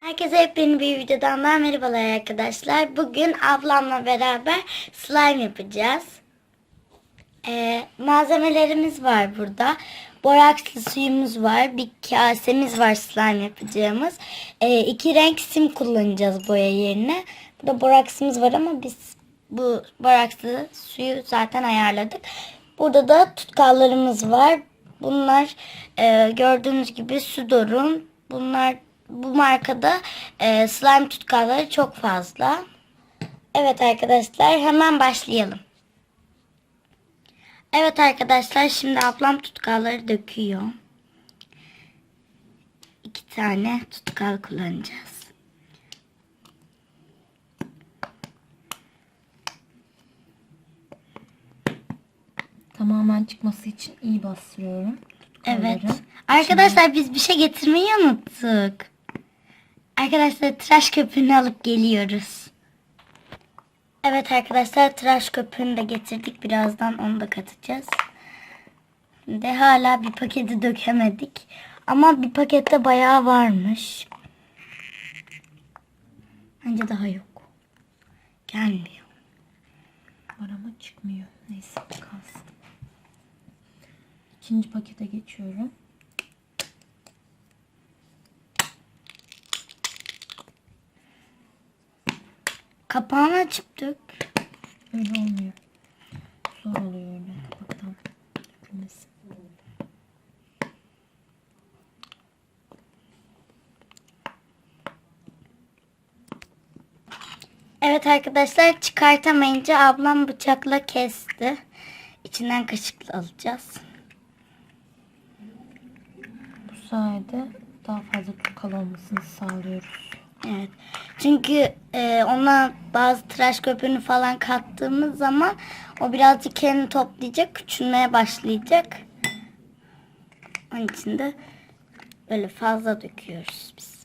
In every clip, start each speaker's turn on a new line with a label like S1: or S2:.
S1: Herkese yepyeni bir videodan daha merhabalar arkadaşlar. Bugün ablamla beraber slime yapacağız. Ee, malzemelerimiz var burada. Borakslı suyumuz var. Bir kasemiz var slime yapacağımız. Ee, iki renk sim kullanacağız boya yerine. Burada boraksımız var ama biz bu borakslı suyu zaten ayarladık. Burada da tutkallarımız var. Bunlar e, gördüğünüz gibi Sudor'un. Bunlar bu markada e, slime tutkalları çok fazla. Evet arkadaşlar hemen başlayalım. Evet arkadaşlar şimdi ablam tutkalları döküyor. İki tane tutkal kullanacağız.
S2: Tamamen çıkması için iyi bastırıyorum.
S1: Evet.
S2: tutkalları.
S1: Arkadaşlar biz bir şey getirmeyi unuttuk. Arkadaşlar tıraş köpüğünü alıp geliyoruz. Evet arkadaşlar tıraş köpüğünü de getirdik. Birazdan onu da katacağız. De hala bir paketi dökemedik. Ama bir pakette bayağı varmış. Bence daha yok. Gelmiyor.
S2: Var ama çıkmıyor. Neyse kalsın. İkinci pakete geçiyorum.
S1: Kapağını açıp dök.
S2: Öyle olmuyor. Zor oluyor öyle kapaktan dökülmesi.
S1: Evet arkadaşlar çıkartamayınca ablam bıçakla kesti. İçinden kaşıkla alacağız.
S2: Bu sayede daha fazla tutkal olmasını sağlıyoruz.
S1: Evet. Çünkü e, ona bazı tıraş köpüğünü falan kattığımız zaman o birazcık kendini toplayacak, küçülmeye başlayacak. Onun için de böyle fazla döküyoruz biz.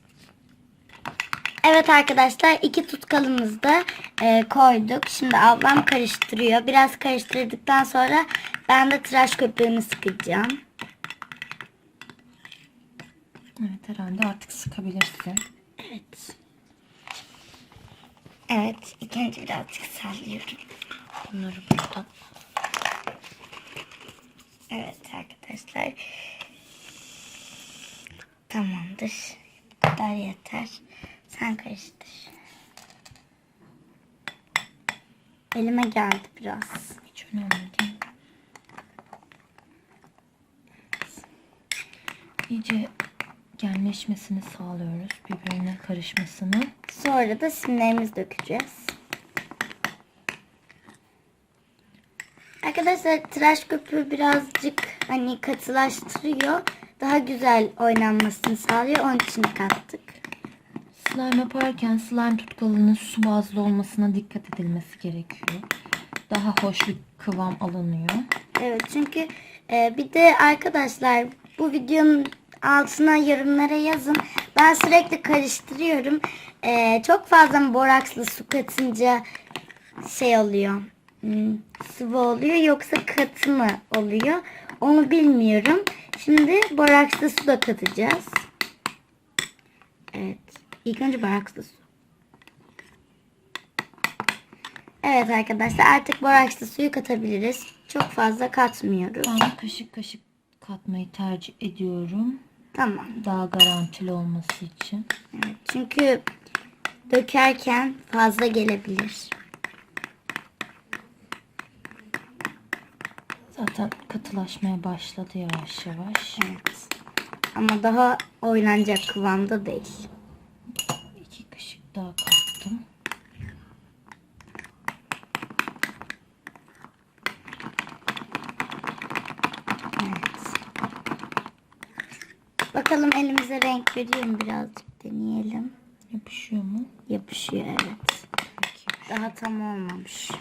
S1: Evet arkadaşlar iki tutkalımızı da e, koyduk. Şimdi ablam karıştırıyor. Biraz karıştırdıktan sonra ben de tıraş köpüğünü sıkacağım.
S2: Evet herhalde artık sıkabilirsin.
S1: Evet. Evet. ilk önce birazcık sallıyorum.
S2: Bunları buradan.
S1: Evet arkadaşlar. Tamamdır. Bu kadar yeter. Sen karıştır. Elime geldi biraz.
S2: Hiç önemli değil. İyice genleşmesini sağlıyoruz. Birbirine karışmasını.
S1: Sonra da simlerimizi dökeceğiz. Arkadaşlar tıraş köpüğü birazcık hani katılaştırıyor. Daha güzel oynanmasını sağlıyor. Onun için kattık.
S2: Slime yaparken slime tutkalının su bazlı olmasına dikkat edilmesi gerekiyor. Daha hoş bir kıvam alınıyor.
S1: Evet çünkü e, bir de arkadaşlar bu videonun altına yorumlara yazın. Ben sürekli karıştırıyorum. E, çok fazla borakslı su katınca şey oluyor. hmm, sıvı oluyor yoksa katı mı oluyor? Onu bilmiyorum. Şimdi borakslı su da katacağız. Evet. İlk önce borakslı su. Evet arkadaşlar artık borakslı suyu katabiliriz. Çok fazla katmıyoruz.
S2: Ben kaşık kaşık katmayı tercih ediyorum.
S1: Tamam.
S2: Daha garantili olması için.
S1: Evet, çünkü dökerken fazla gelebilir.
S2: Zaten katılaşmaya başladı yavaş yavaş.
S1: Evet. Ama daha oynanacak kıvamda değil.
S2: İki kaşık daha kattım.
S1: Evet. Bakalım elimize renk veriyor mu birazcık deneyelim.
S2: Yapışıyor mu?
S1: Yapışıyor evet.
S2: Peki.
S1: Daha tam olmamış.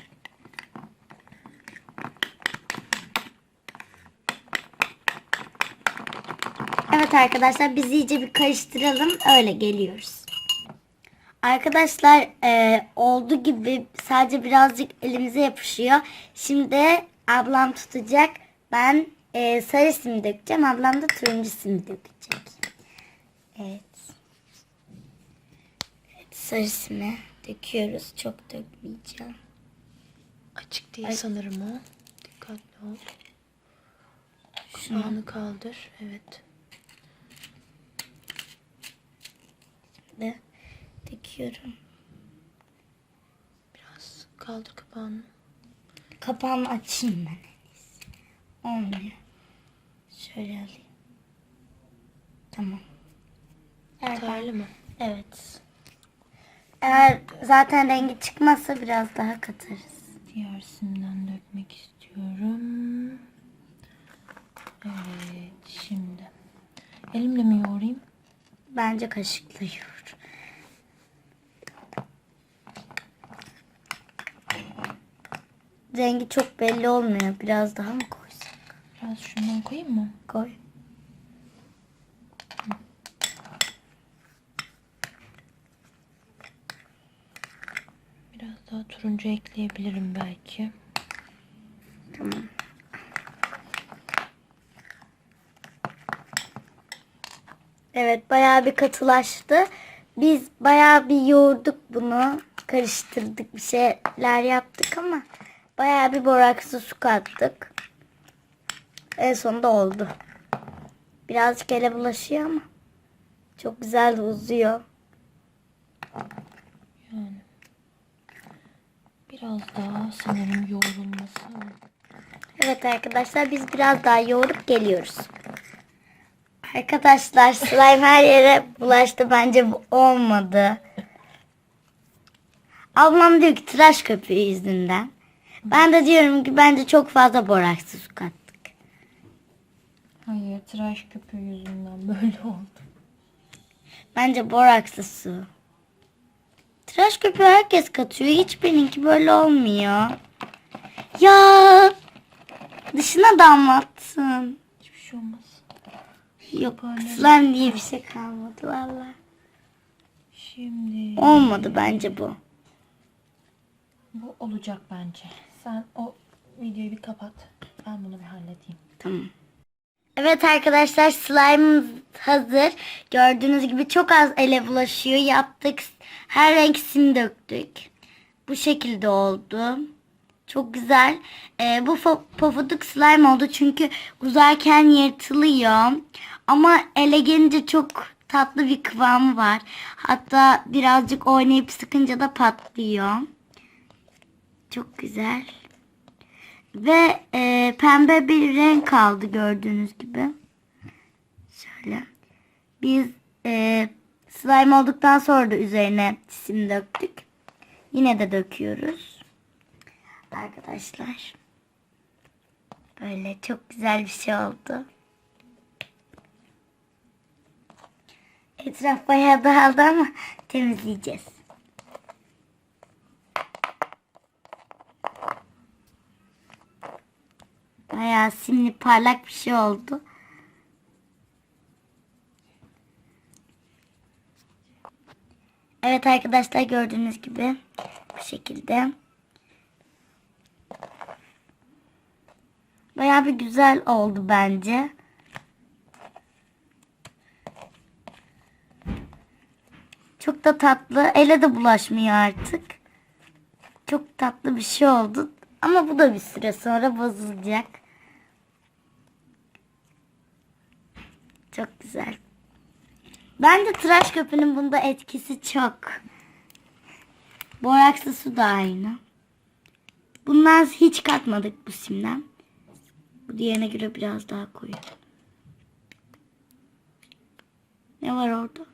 S1: Evet arkadaşlar biz iyice bir karıştıralım öyle geliyoruz. Arkadaşlar e, oldu gibi sadece birazcık elimize yapışıyor. Şimdi ablam tutacak. Ben e, sarı sim dökeceğim. Ablam da turuncu sim dökecek. Evet. sarısını döküyoruz. Çok dökmeyeceğim.
S2: Açık değil
S1: Ay.
S2: sanırım o. Dikkatli ol. Kapağını kaldır. Evet.
S1: Ve döküyorum.
S2: Biraz kaldır kapağını.
S1: Kapağını açayım ben. Olmuyor. Şöyle alayım. Tamam. Evet.
S2: Yeterli mi?
S1: Evet. Eğer zaten rengi çıkmazsa biraz daha katarız.
S2: Diğer simden dökmek istiyorum. Evet şimdi. Elimle mi yoğurayım?
S1: Bence kaşıkla yoğur. Rengi çok belli olmuyor. Biraz daha mı koysak?
S2: Biraz şundan koyayım mı?
S1: Koy.
S2: Biraz daha turuncu ekleyebilirim belki.
S1: Tamam. Evet bayağı bir katılaştı. Biz bayağı bir yoğurduk bunu. Karıştırdık bir şeyler yaptık ama bayağı bir boraksı su kattık. En sonunda oldu. Birazcık ele bulaşıyor ama çok güzel uzuyor.
S2: Yani. Biraz daha sanırım yoğrulması.
S1: Evet arkadaşlar biz biraz daha yoğurup geliyoruz. Arkadaşlar slime her yere bulaştı. Bence bu olmadı. Ablam diyor ki tıraş köpüğü yüzünden. Ben de diyorum ki bence çok fazla boraksı su kattık.
S2: Hayır tıraş köpüğü yüzünden böyle oldu.
S1: Bence boraksı su. Tıraş köpüğü herkes katıyor. Hiçbirininki böyle olmuyor. Ya dışına damlattın.
S2: Hiçbir şey olmaz.
S1: Yok slime diye bir şey kalmadı valla.
S2: Şimdi
S1: Olmadı bence bu.
S2: bu olacak bence. Sen o videoyu bir kapat. Ben bunu bir halledeyim.
S1: Tamam. Evet arkadaşlar slime'ımız hazır. Gördüğünüz gibi çok az ele bulaşıyor. Yaptık. Her renk döktük. Bu şekilde oldu. Çok güzel. Ee, bu pofuduk slime oldu çünkü uzarken yırtılıyor. Ama ele gelince çok tatlı bir kıvamı var. Hatta birazcık oynayıp sıkınca da patlıyor. Çok güzel. Ve e, pembe bir renk kaldı gördüğünüz gibi. Şöyle. Biz e, slime olduktan sonra da üzerine sim döktük. Yine de döküyoruz. Arkadaşlar. Böyle çok güzel bir şey oldu. Etraf bayağı dağıldı ama temizleyeceğiz. Bayağı simli parlak bir şey oldu. Evet arkadaşlar gördüğünüz gibi bu şekilde. Bayağı bir güzel oldu bence. Çok da tatlı. Ele de bulaşmıyor artık. Çok tatlı bir şey oldu. Ama bu da bir süre sonra bozulacak. Çok güzel. Bence tıraş köpüğünün bunda etkisi çok. Borakslı su da aynı. Bundan hiç katmadık bu simden. Bu diğerine göre biraz daha koyu. Ne var orada?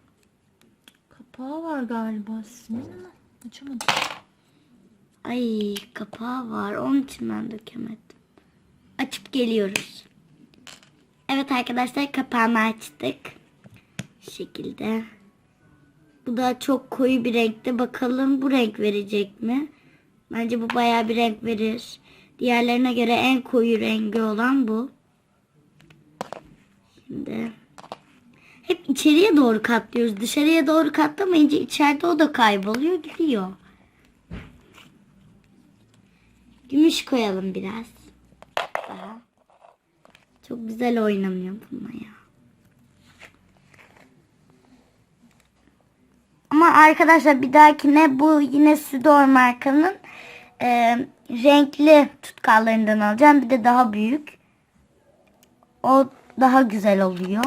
S2: Kapağı var galiba simin ama açamadım.
S1: Ay kapağı var. Onun için ben dökemedim. Açıp geliyoruz. Arkadaşlar kapağını açtık. Şu şekilde. Bu da çok koyu bir renkte. Bakalım bu renk verecek mi? Bence bu bayağı bir renk verir. Diğerlerine göre en koyu rengi olan bu. Şimdi hep içeriye doğru katlıyoruz. Dışarıya doğru katlamayınca içeride o da kayboluyor gidiyor. Gümüş koyalım biraz. Daha. Çok güzel oynanıyor bununla ya. Ama arkadaşlar bir dahakine bu yine Sidor markanın e, renkli tutkallarından alacağım. Bir de daha büyük. O daha güzel oluyor.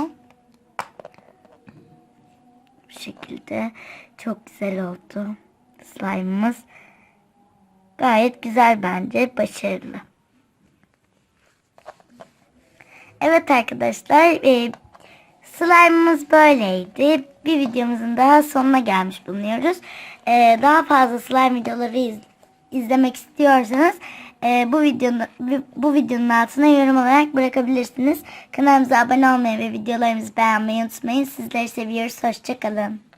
S1: Bu şekilde çok güzel oldu. Slime'ımız gayet güzel bence. Başarılı. Evet arkadaşlar e, slime'ımız böyleydi. Bir videomuzun daha sonuna gelmiş bulunuyoruz. E, daha fazla slime videoları iz- izlemek istiyorsanız e, bu videonun bu videonun altına yorum olarak bırakabilirsiniz. Kanalımıza abone olmayı ve videolarımızı beğenmeyi unutmayın. Sizleri seviyoruz. Hoşçakalın.